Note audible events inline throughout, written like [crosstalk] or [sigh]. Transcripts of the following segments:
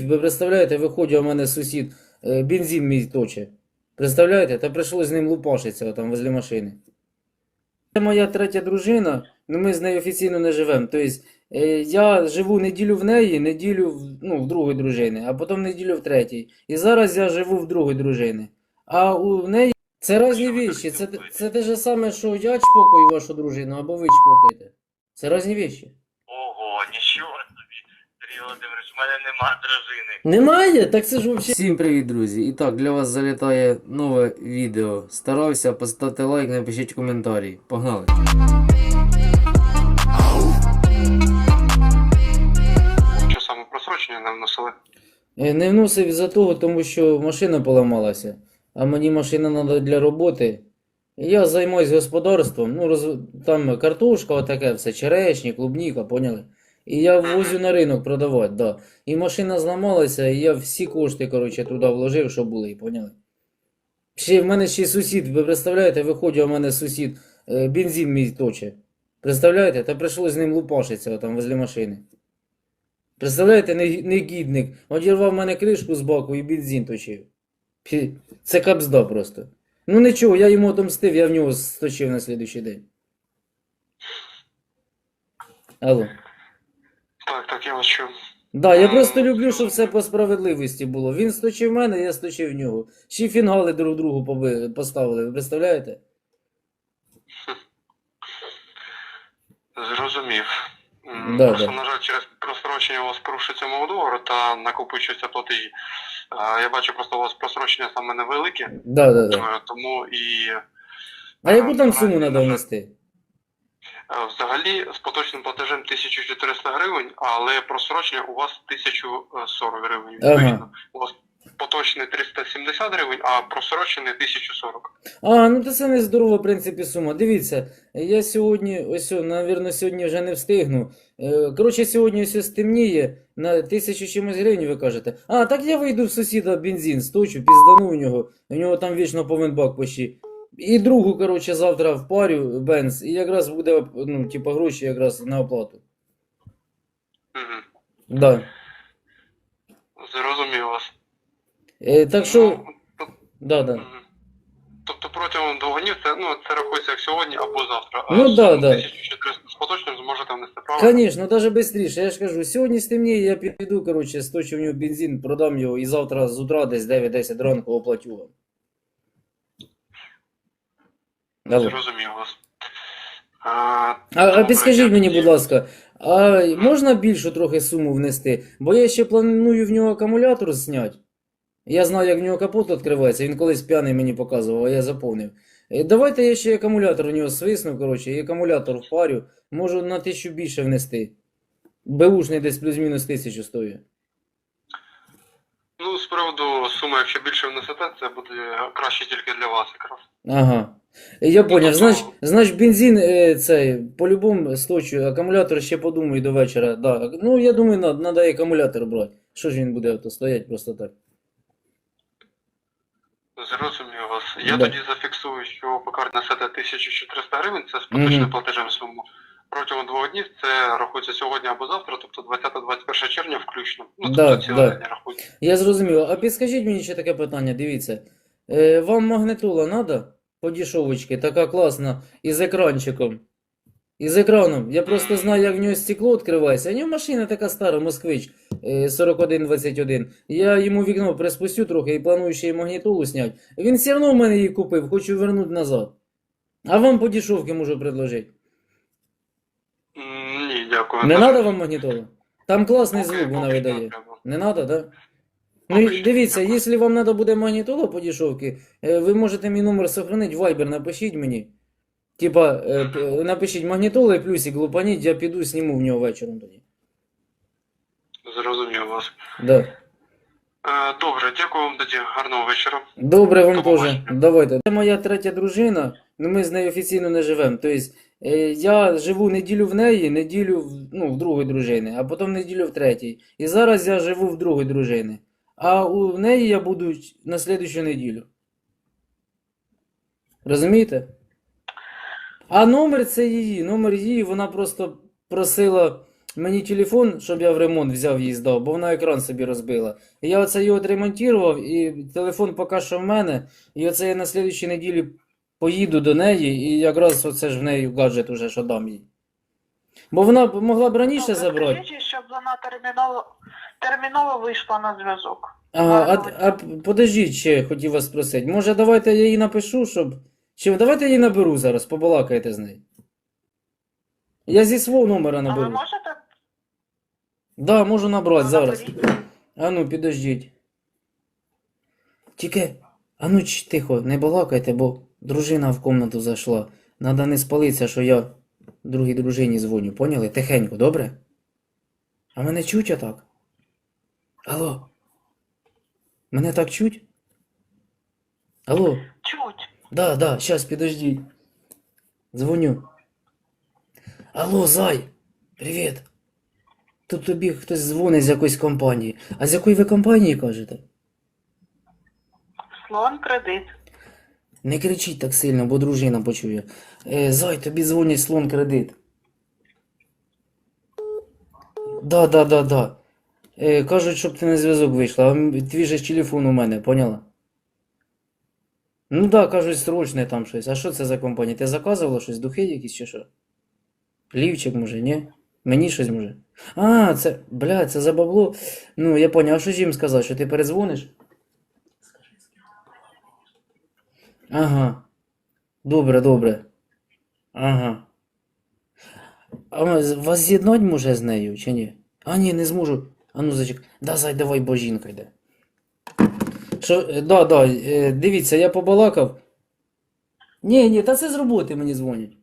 Ви представляєте, виходить, у мене сусід е, бензин мій точить. Представляєте? Та прийшлось з ним лупашитися там возле машини. Це моя третя дружина, ну ми з нею офіційно не живемо. Тобто е, я живу неділю в неї, неділю в, ну, в другої дружини, а потім неділю в третій. І зараз я живу в другої дружини. А у неї це різні віші. Це, це те ж саме, що я чпокаю вашу дружину, або ви чпокаєте. Це різні віші. Володимирович, у мене нема дружини. Немає? Так це ж взагалі. Всім привіт, друзі! І так, для вас залітає нове відео. Старався, поставте лайк, напишіть коментарі. Погнали! Що саме просрочення не вносили? Е, Не вносив із-за того, тому що машина поламалася, а мені машина треба для роботи. Я займаюсь господарством, ну, роз... там картошка, отаке все, черешні, клубніка, поняли? І я возю на ринок продавати, да. І машина зламалася, і я всі кошти, коротше, туди вложив, що були, поняли? Ще в мене ще сусід, ви представляєте, виходить у мене сусід, е, бензин мій точить. Представляєте? Та прийшлось з ним лупашитися там возле машини. Представляєте, не- негідник. Одірвав мене кришку з боку і бензин точив. Це капзда просто. Ну нічого, я йому отомстив, я в нього сточив на слідуючий день. Алло. Так, так, я вас чую. Да, я просто люблю, щоб все по справедливості було. Він сточив мене, я сточив нього. Ще фінгали друг другу поби- поставили, ви представляєте? Зрозумів. М, Да, Просто, да. на жаль, через просрочення у вас порушується мова договору та накопичуються платежі. А, Я бачу, просто у вас просрочення саме невелике, Да, да, да. е, тому і А яку там суму треба внести? Е, взагалі з поточним платежем 1400 гривень, але просрочення у вас 1040 гривень. Ага. Відповідно. У вас поточний 370 гривень, а просрочений 1040. А, ну то це не здорова, в принципі, сума. Дивіться, я сьогодні, ось, навірно, сьогодні вже не встигну. Е, Коротше, сьогодні ось стемніє на тисячу чимось гривень, ви кажете. А, так я вийду в сусіда бензин, сточу, піздану у нього. У нього там вічно повен бак почти. І другу, коротше, завтра впарю бенз, і якраз буде, ну, типа, гроші якраз на оплату. Угу. Да. Зрозумів вас. Е, так що, Ну, тоб- да, да. Мгм. Тобто протягом двох днів це, ну, це рахується як сьогодні або завтра. А Ну, да, да. 1400 з поточним зможете внести правильно? Конечно, даже быстріше. Я ж кажу, сьогодні стемніє, я піду, коротше, сточу в нього бензин, продам його і завтра з утра десь 9-10 ранку оплатю вам. Алло. Зрозумів вас. А, А, підскажіть мені, будь ласка, а можна більшу трохи суму внести? Бо я ще планую в нього акумулятор зняти. Я знаю, як в нього капот відкривається, він колись п'яний мені показував, а я заповнив. Е, Давайте я ще акумулятор у нього свисну, коротше, і акумулятор впарю. Можу на тисячу більше внести. Беушний десь плюс-мінус тисячу стоїть. Ну, з приводу суми, якщо більше внесете, це буде краще тільки для вас якраз. Ага. Я поняв. тобто- Знач, знач бензин е, цей по-любому сточу, акумулятор ще подумаю до вечора. Да. Ну, я думаю, надо, надо і акумулятор брати. Що ж він буде стоять просто так. Зрозумів вас. Я Да. тоді зафіксую, що поки несете 1400 гривень, це з поточним Мгм. платежем суму. Протягом двох днів це рахується сьогодні або завтра, тобто 20-21 червня включно. Ну, Да, тобто цілий да. день рахується. Я зрозумів. А підскажіть мені ще таке питання, дивіться. Е, вам магнитула надо? По дешевочці, така класна, із екранчиком. Із екраном. Я просто знаю, як в нього стекло відкривається. У нього машина така стара, москвич е, 4121. Я йому вікно приспустю трохи і планую ще й магнітолу зняти. Він все одно в мене її купив, хочу вернути назад. А вам по дешевці можу предложити. Ні, дякую. Не треба вам магнітола? Там класний звук вона що не треба. Не надо, да? Ну, і дивіться, якщо вам треба буде магнітола по дешевці, е, ви можете мій номер сохранити, Viber напишіть мені. Типа, е, напишіть магнітола і плюсик лупаніть, я піду зніму в нього вечором тоді. Зрозумів вас. Да. Е, Добре, дякую вам тоді. Гарного вечора. Добре вам теж. Давайте. Це моя третя дружина, ну ми з нею офіційно не живемо. Тобто, я живу неділю в неї, неділю в, ну, в другої дружини, а потім неділю в третій. І зараз я живу в другої дружини. А у неї я буду на слідущу неділю. Розумієте? А номер це її. Номер її, вона просто просила мені телефон, щоб я в ремонт взяв її здав, бо вона екран собі розбила. І я оце його відремонтував, і телефон поки що в мене. І оце я на слідчій неділі поїду до неї, і якраз оце ж в неї гаджет уже, що дам їй. Бо вона б могла б раніше Добре, забрати. скажіть, щоб вона терміново, терміново вийшла на зв'язок. Ага, а, а подождіть ще, хотів вас спросити. Може, давайте я їй напишу, щоб. Чи давайте я її наберу зараз, побалакайте з нею. Я зі свого номера А ви наберу. можете? Да, можу набрати Ну, зараз. наберіть. А ну, підождіть. Тільки, а ну ч, тихо, не балакайте, бо дружина в комнату зайшла. Надо не спалитися, що я другій дружині дзвоню, поняли? Тихенько, добре? А мене чуть отак? Алло? Мене так чуть? Алло? Чуть. Да, да, щас, підождіть. Дзвоню. Алло, зай, привіт. Тут тобі хтось дзвонить з якоїсь компанії. А з якої ви компанії кажете? Слон кредит. Не кричіть так сильно, бо дружина почує. Е, зай, тобі дзвонять слон кредит. Да, да, да, да. Е, кажуть, щоб ти на зв'язок вийшла, а твій же телефон у мене, поняла? Ну да, кажуть, срочне там щось. А що це за компанія? Ти заказувала щось? Духи якісь чи що? Лівчик, може, ні? Мені щось може. А, це, бля, це за бабло. Ну, я поняв, а що ж їм сказати, що ти передзвониш? Ага. Добре, добре. Ага. А вас з'єднать може з нею, чи ні? А, ні, не зможу. А ну зачек. Да, зай, давай, бо жінка йде. Що, е, да, да, е, дивіться, я побалакав. Ні, ні, та це з роботи мені дзвонять.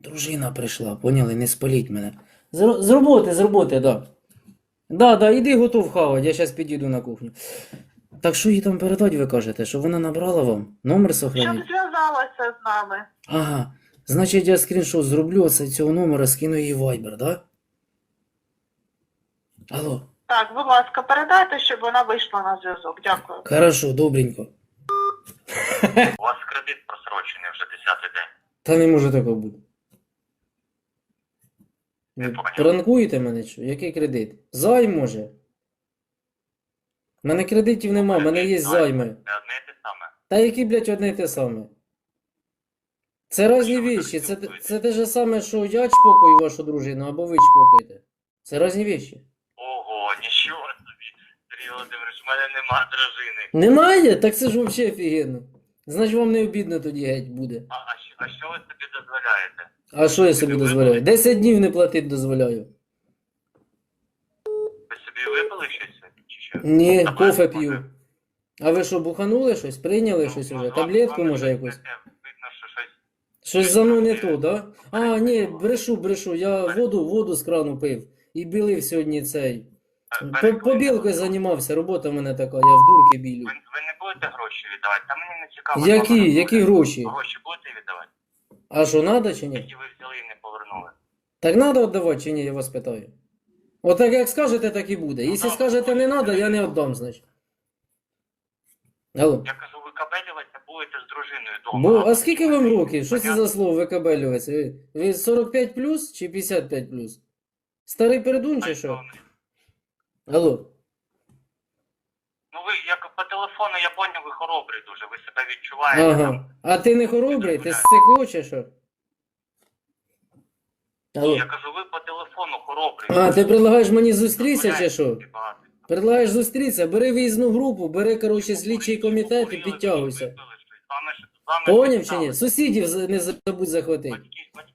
Дружина прийшла, поняли, не спаліть мене. З, з роботи, з роботи, да. Да, да, іди готов хавать, я зараз підійду на кухню. Так що їй там передать, ви кажете, що вона набрала вам? Номер Щоб сохранить? зв'язалася з нами. Ага. Значить, я скріншот зроблю оце цього номера, скину їй в Viber, да? Алло. Так, будь ласка, передайте, щоб вона вийшла на зв'язок. Дякую. Хорошо, добренько. У вас кредит просрочений вже 10-й день. Та не може такого бути. Ви поняв. пранкуєте мене що? Який кредит? Займ може? У мене кредитів нема, в мене є займи. Це одне і те саме. Та які, блядь, одне й те саме. Це різні вещі. Це, це те ж саме, що я чпокаю вашу дружину, або ви чпокаєте. Це різні вещі. Ого, нічого собі. Сергій Володимирович, в мене нема дружини. Немає? Так це ж взагалі офігенно. Значить вам не обідно тоді геть буде. А, а, що, а що ви собі дозволяєте? А що я собі дозволяю? 10 днів не платити дозволяю. Ви собі випили щось сьогодні, чи що? Ні, А кофе п'ю. А ви що, буханули щось? Прийняли щось Ну, уже? вам- Таблетку вам може щось якусь? таке, Видно, що щось. Щось за мною не то, да? А, ні, брешу, брешу. Я воду, воду з крану пив. І білив сьогодні цей. По- Побілкою займався, робота в мене така, я в дурки білю. Ви, ви не будете гроші віддавати? Та мені не цікаво. Які? що Які гроші? Гроші будете віддавати? А що, надо чи ні? Які ви взяли і не повернули? Так надо віддавати чи ні, я вас питаю. От так як скажете, так і буде. Якщо скажете не надо, я не віддам, значить. Алло. Я кажу, ви кабелюватися будете з дружиною вдома. Бо, а скільки вам років? Що це за слово? Ви, ви 45 плюс чи 55 плюс? Старий передун чи що? Алло. Ну ви як по телефону, я поняв, ви хоробрий дуже, ви себе відчуваєте. Ага. там. А ти не хоробрий? Ти сцикло чи що? Алло. Я кажу, ви по телефону хоробрий. А, ти предлагаєш мені зустрітися чи що? Багато. Предлагаєш зустрітися? Бери виїзну групу, бери, коротше, слідчий комітет і підтягуйся. З з Поняв чи ні? Сусідів за- не забудь захватити. Батьки батьки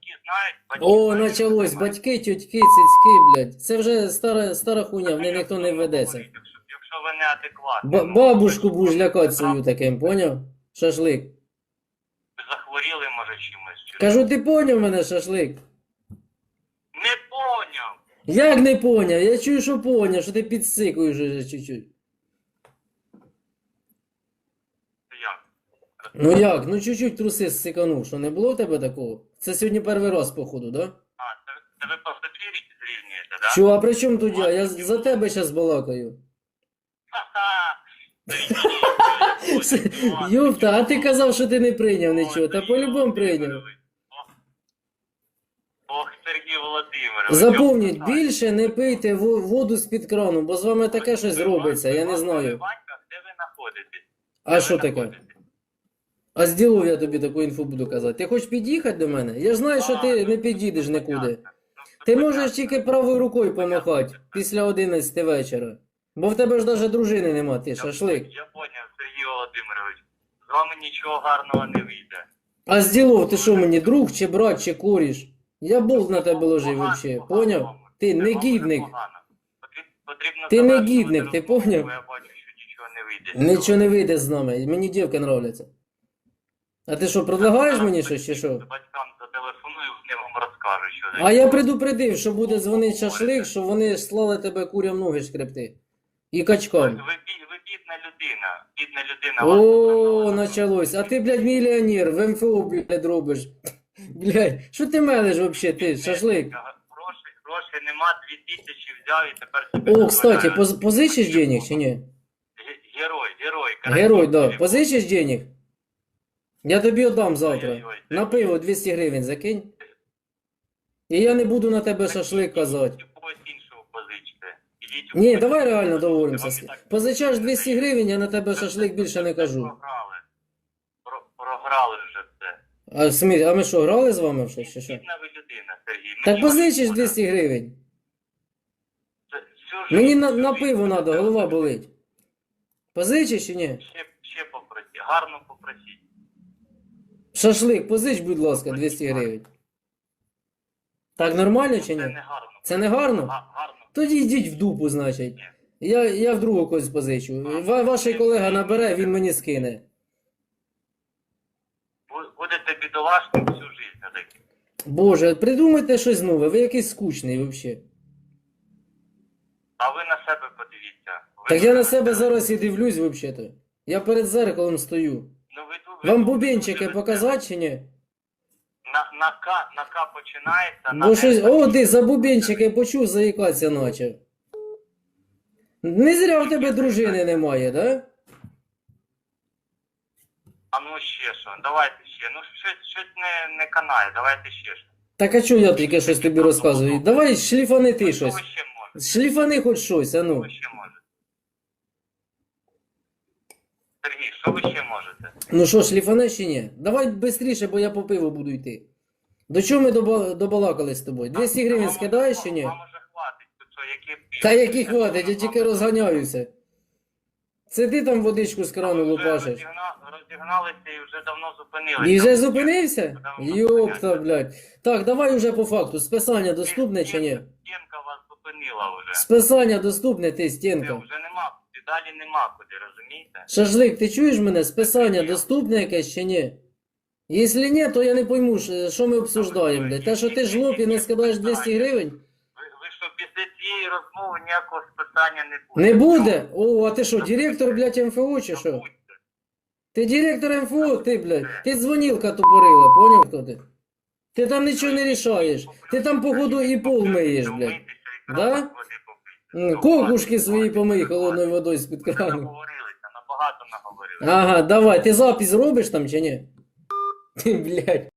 О, знають. Батьки, тютьки, цицьки, блядь. Це вже стара, стара хуйня, в неї ніхто не ведеться. Якщо, ви неадекватні. Ба- ну, бабушку будеш лякати свою таким, поняв? Шашлик. захворіли, може, чимось. чи- Кажу, ти поняв мене, шашлик? Не поняв. Як не поняв? Я чую, що поняв, що ти підсикуєш уже чуть-чуть. Ну як? Ну чуть-чуть труси зсиканув, що не було в тебе такого? Це сьогодні перший раз, походу, да? А, це, це ви по статті зрівнюєте, так? Да? Чого, а при чому тут я? Я за тебе зараз балакаю. Ха-ха. [laughs] Юпта, а ти казав, що ти не прийняв нічого, та по-любому прийняв. Ох Сергій Володимирович. Запомніть, більше не пийте во- воду з-під крану, бо з вами таке щось робиться, я не знаю. Де ви знаходитесь? А що таке? А з ділов я тобі таку інфу буду казати. Ти хочеш під'їхати до мене? Я ж знаю, що ти не під'їдеш нікуди. Ти можеш тільки правою рукою помахати після 11 вечора. Бо в тебе ж навіть дружини нема, ти шашлик. Я поняв, Сергій Володимирович. З вами нічого гарного не вийде. А з ділов ти що мені, друг чи брат, чи коріш? Я болт на тебе ложив вообще, поняв? Ти негідник. Потріб- Потрібно Ти завершувати негідник, ти поняв? не. Нічого не вийде з нами, мені дівки нравляться. А ти що, предлагаєш мені щось чи що? Батькам зателефоную, вони вам розкажуть, що А я предупредив, що буде дзвонити шашлик, що вони слали тебе курям ноги шкребти. І Ви, качкам. ви, бі- ви бідна людина. Бідна людина. вас О, потрапила. началось. А ти, блядь, мільйонер, в МФО, блядь, робиш. [laughs] Блядь, що ти мелиш вообще, ти, шашлик? Грошей, грошей нема, дві тисячі взяв і тепер собі О, кстати, поз- позичиш денег чи ні? Ге- Герой, герой. Герой, да. Позичиш денег? Я тобі віддам завтра. Ой-ой-ой. На пиво 200 гривень закинь. І я не буду на тебе шашлик казати. У когось іншого позичте. Ідіть у Ні, когось давай іншого. реально Вам договоримося. так Позичаєш 200 гривень, я на тебе шашлик більше не кажу. Програли. Про, програли вже все. А, смі... а ми що, грали з вами в щось чи що? Бідна ви людина, Сергій. Так Мені позичиш шкода. 200 гривень. Це всю Мені на, на пиво треба, голова болить. Позичиш чи ні? Ще, ще попросіть. Гарно попросіть. Шашлик, позич, будь ласка, 200 гривень. Так нормально чи ні? Це не гарно. Це не гарно? Тоді йдіть в дупу, значить. Я, я в другого когось позичу. Ва, ваш колега набере, він мені скине. Будете бідолашним всю таким. Боже, придумайте щось нове, ви якийсь скучний взагалі. А ви на себе подивіться. Ви Так я на себе зараз і дивлюсь взагалі-то. Я перед зеркалом стою. Вам бубенчики показати чи ні? На, на, К, на К починається, на Бо щось. О, ти за бубенчики почув, заїкатися наче. Не зря в тебе дружини немає, да? А ну ще що, давайте ще. Ну щось, щось не, не канає, давайте ще що. Так а чого я тільки щось тобі розказую? Давай шліфани ти Що щось. ще? Шліфани хоч щось, а ну. ви ще можете? Сергій, що ви ще можете? Ну що, шліфане чи ні? Давай швидше, бо я по пиву буду йти. До чого ми доба- добалакались з тобою? 200 гривень скидаєш чи ні? Вам уже хватить, тут що, які... Та які хватить, я тільки розганяюся. Це ти там водичку з крану Ви вже лупашиш. розігна- Розігналися і вже давно зупинилися. І вже зупинився? Йопта, блядь. Так, давай уже по факту. Списання доступне чи ні? Стінка вас зупинила вже. Списання доступне, ти Все, стінка. вже нема, далі нема куди, розумієте? Шашлик, ти чуєш мене? Списання доступне якесь чи ні? Якщо ні, то я не пойму, що що ми обсуждаємо, блядь. Те, що ти жлоб і не скидаєш 200 гривень? Ви, ви що, після цієї розмови ніякого списання не буде? Не буде? О, а ти що, директор, блядь, МФО чи що? Забудьте. Ти директор МФО, ти, блядь. Ти дзвонілка тупорила, поняв хто ти? Ти там нічого не рішаєш. Ти там, походу, і пол миєш, блядь. І Да? води Кокушки свої помий холодною водою з-під крану. наговорилися, набагато наговорилися. Ага, давай, ти запись робиш там чи ні? [laughs] Блядь.